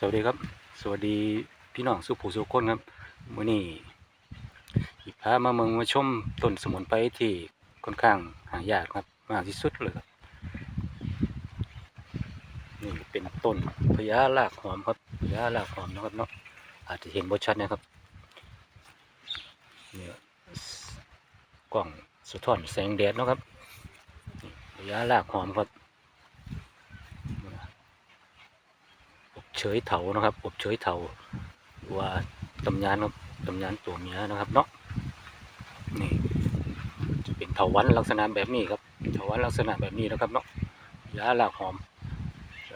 สวัสดีครับ สวัสดีพี่น้องสุผู้สุคนครับวันนี้อีพามาเมืองมาชมต้นสมุนไพรที่ค่อนข้างหายากครับมากที่สุดเลยครับนี่เป็นต้นพญาลากหอมครับพญาลากหอมนะครับเนาะอาจจะเห็นบ่ชัดนะครับเนี่ยกล้องสะท้อนแสงแดดนะครับพญาลากหอมครับ อบ เฉยเถานะครับ อบเฉยเถาว่าตำยานครับตำยานตัวเมียนะครับเนาะนี่จะเป็นเถาวันลักษณะแบบนี้ครับเถาวันลักษณะแบบนี้นะครับเนาะยาลากหอม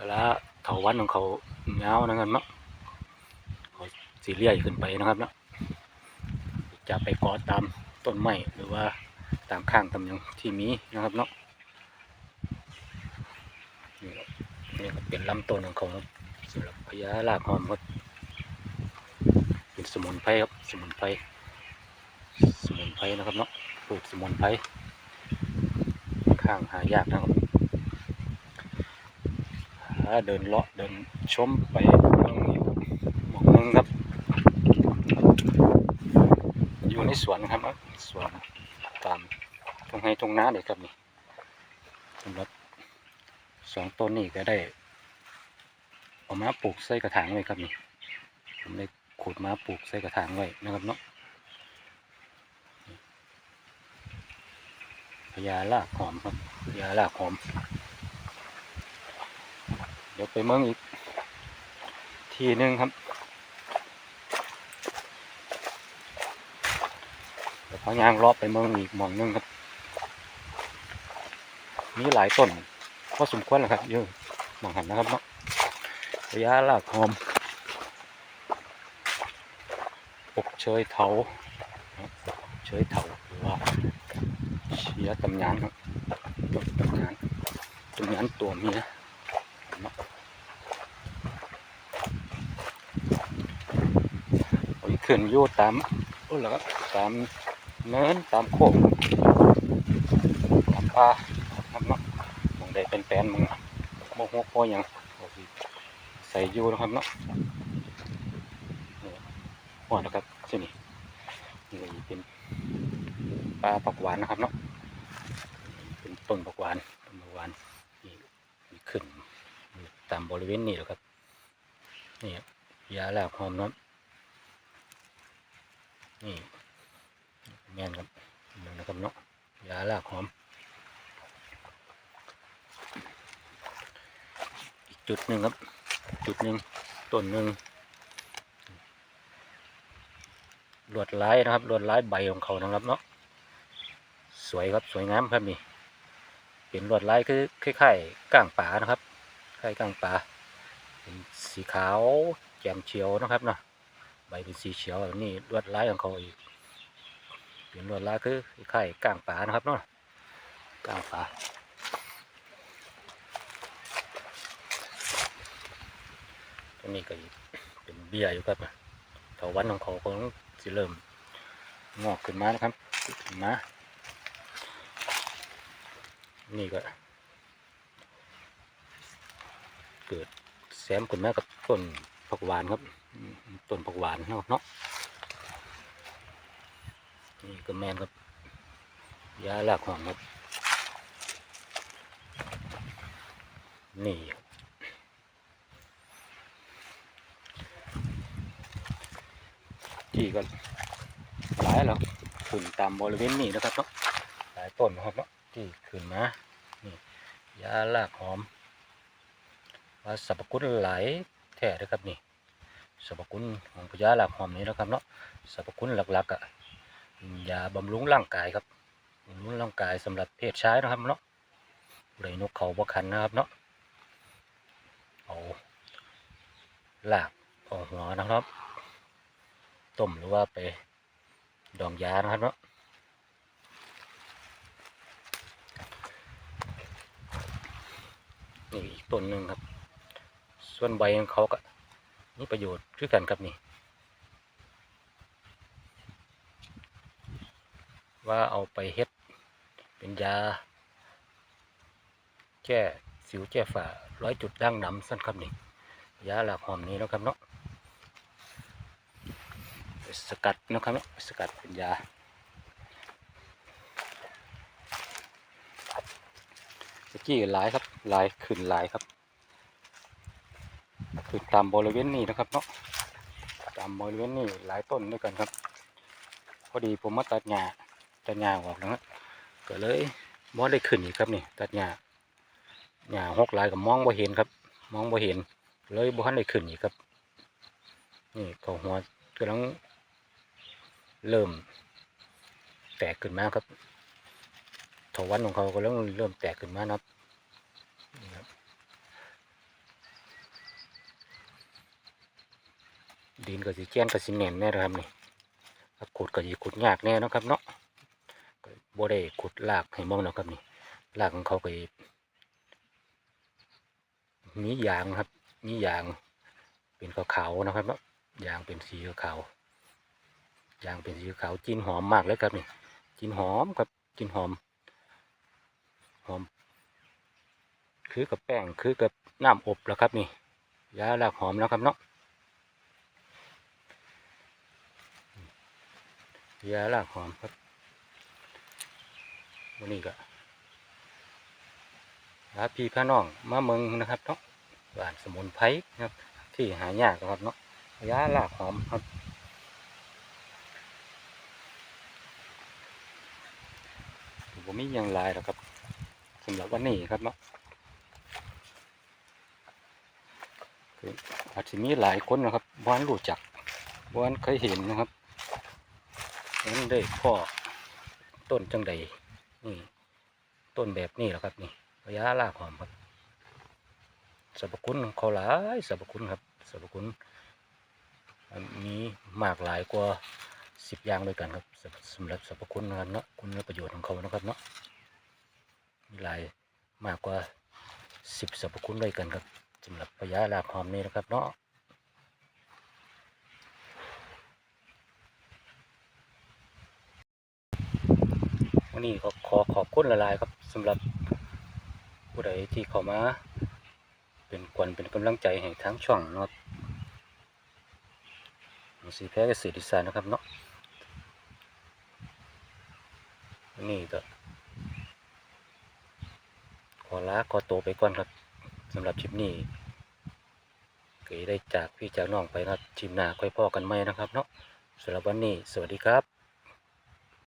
แล้วเถาวันของเขาเงาวนะครับเนาะเขาสีเลี่ยขึ้นไปนะครับเนาะจะไปเกาะตามต้นไม้หรือว่าตามข้างตำยังที่มีนะครับเนาะนี่ครับนี่ก็เป็นลำต้นของเขา สำหรับพญาลากหอมครับเป็นสมุนไพรครับสมุนไพรสมุนไพรนะครับเนาะปลูกสมุนไพรค่อนข้างหายากนะครับหาเดินเลาะเดินชมไปมองนี้มองนึงครับ อยู่ในสวนครับสวนตามตรงให้ตรงน้าเลยครับนี่สำหรับสองต้นนี้ก็ได้ เอามาปลูกใส่กระถางไว้ครับนี่ผมได้ขุดมาปลูกใส่กระถางไว้นะครับเนาะพญาลากหอมครับพญาลากหอม เดี๋ยวไปเมืองอีก ทีหนึงครับเดี๋ยวพายางรอบไปเมืองอีกหมองหนึงครับมีหลายต้นพอสมควรแล้วครับเยอะมองหันนะครับเนาะ ระยะลากหอมอบเชยเถาเชยเถาว่าเชียตำยานครับตำยานตำยานตัวเมียโอ้ยขึ้นอยู่ตามโอ้แล้วตามเนินตามโคกตามป่าครับเนาะมองได้เป็นแปลนๆมึงโมโหโคหยัง ใส่ยูนะครับเนาะหัวนะครับเช่นนี้นี่ก็เป็นปลาปักหวานนะครับเนาะเป็นต้นปักหวานต้นปักหวานนี่ขึ้นตามบริเวณนี้แหละครับนี่ยาแลากหอมเนาะนี่แม่นครับเดี๋ยวนะครับเนาะยาแลากหอมอีกจุดหนึ่งครับ จุดหนึ่งต้นหนึ่งลวดลายนะครับลวดลายใบของเขานะครับเนาะสวยครับสวยงามครับนี่เป็นลวดลายคือคล้ายๆก้างป่านะครับคล้ายก้างป่าเป็นสีขาวแจ่มเฉียวนะครับเนาะใบเป็นสีเขียวแบบนี้ลวดลายของเขาอีกเป็นลวดลายคือคล้ายๆก้างป่านะครับเนาะก้างป่า ตัว นี้ก็เป็นเบี้ยอยู่ครับเถาวันของเขาคงสิเริ่มงอกขึ้นมานะครับขึ้นมานี่ก็ เกิดแซมขึ้นมากับต้นผักหวานครับต้นผักหวานเนาะเนาะนี่ก็แมนครับยาลากหอมครับนี่ ที่ก็หลายแล้วขึ้นตามบริเวณนี้นะครับเนาะหลายต้นนะครับเนาะที่ขึ้นมานี่ยาลากหอมว่าสรรพคุณหลายแท้นะครับนี่สรรพคุณของพญาลากหอมนี้นะครับเนาะสรรพคุณหลักๆอะยาบำรุงร่างกายครับบำรุงร่างกายสำหรับเพศชายนะครับเนาะเลยนกเขาบกคันนะครับเนาะเอาลากเอาหัวนะครับ ต้มหรือว่าไปดองยานะครับเนาะนี่อีกต้นหนึ่งครับ ส่วนใบของเขาก็มีประโยชน์คือกันครับนี่ ว่าเอาไปเฮ็ดเป็นยา แก้สิวแก้ฝ่าร้อยจุดด่างดำสั้นครับนี่ยาหลักหอมนี้เนาะครับเนาะ สกัดนะครับเนาะสกัดเป็นยาตะกี้หลายครับหลายขึ้นหลายครับขึ้นตามบริเวณนี้นะครับเนาะตามบริเวณนี้หลายต้นด้วยกันครับ พอดีผมมาตัดหญ้าตัดหญ้าออกนะฮะก็เลยบ่ได้ขึ้นอีกครับนี่ตัดหญ้าหญ้าหกหลายกับมองบ่เห็นครับ มองบ่เห็นเลยบ่ทันได้ขึ้นอีกครับนี่เขาหัวกำลัง เริ่ม แตกขึ้นมาครับถวันของเขาก็เริ่มเริ่มแตกขึ้นมานะครับนี่ครับดินก็สิแจ้นก็สิแน่นแน่นะครับนี่ขุดก็สิขุดยากแน่นะครับเนาะบ่ได้ขุดลากให้มองเนาะครับนี่ลากของเขาก็มียางครับ มียางเป็นขาวๆนะครับเนาะยางเป็นสีขาวๆ ยางเป็นสีขาวจินหอมมากเลยครับนี่จินหอมครับจินหอม หอม คือกับแป้งคือกับน้ำอบแล้วครับนี่ยาลากหอมแล้วครับเนาะยาลากหอมครับวันนี้ก็พาพี่พาน้องมาเมืองนะครับเนาะบ้านสมุนไพรครับ ที่หายากนะครับเนาะยาลากหอมครับ ผมมีอย่างลายแล้วครับสำหรับวันนี้ครับเนาะคืออาจจะมีหลายคนนะครับบ้านรู้จักบ้านเคยเห็นนะครับนั้นได้พ่อต้นจังใดนี่ต้นแบบนี้แหละครับนี่ระยะลากหอมครับสรรพคุณเขาหลายสรรพคุณครับสรรพคุณอันนี้มากหลายกว่า สิบอย่างด้วยกันครับสำหรับสรรพคุณนะครับเนาะคุณประโยชน์ของเขานะครับเนาะมีหลายมากกว่าสิบสรรพคุณด้วยกันครับสำหรับระยะลาหอมนี้นะครับเนาะวันนี้ก็ขอขอบคุณหลายๆครับสำหรับผู้ใดที่เข้ามา เป็นกวนเป็นกำลังใจให้ทั้งช่องเนาะสีแพ้เกษตรอีสานนะครับเนาะวั นี่ก็ ขอลาขอตัวไปก่อนครับสำหรับชิปนี้ก็ได้จากพี่จากน้องไปนะครับคลิปหน้าค่อยพ่อกันไหมนะครับเนาะสำหรับวันนี้ สวัสดีครับ